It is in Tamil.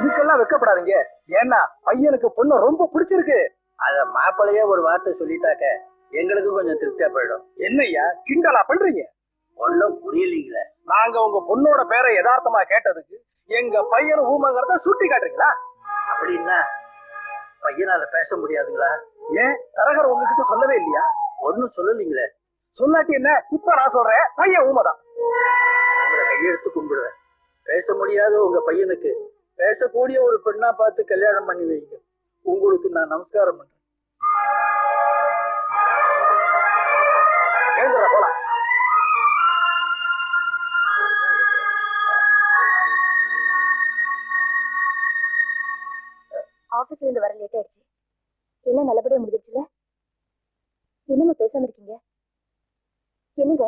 இதுக்கெல்லாம் வெக்கப்படாதீங்க. ஏன்னா பையனுக்கு பொண்ணு ரொம்ப பிடிச்சிருக்கு. அத மாப்பிள்ளையே ஒரு வார்த்தை சொல்லிட்டாக்க எங்களுக்கு கொஞ்சம் திருப்தியா போயிடும். என்னய்யா கிண்டலா பண்றீங்க? ஒன்றும் புரியலீங்களே. நாங்க உங்க பொண்ணோட பேரை யதார்த்தமா கேட்டதுக்கு எங்க பையன் ஊமங்கிறத சுட்டி காட்டுறீங்களா? அப்படின்னா பையனால பேச முடியாதுங்களா? ஏன்? தரகர் உங்ககிட்ட சொல்லவே இல்லையா? ஒன்னும் சொல்லலீங்களே. சொல்லாட்டி என்ன? இப்ப நான் சொல்றேன் பையன் ஊமைதான். உங்களை கையெழுத்து கும்பிடுவேன். பேச முடியாத உங்க பையனுக்கு பேசக்கூடிய ஒரு பெண்ணா பார்த்து கல்யாணம் பண்ணி வைங்க. உங்களுக்கு நான் நமஸ்காரம் பண்றேன். போலாம். ஆபீஸ்ல இருந்து வர லேட் ஆயிடுச்சு. என்ன நல்லபடியா முடிஞ்சிருச்சுல என்னங்க பேசாம இருக்கீங்க? என்னங்க?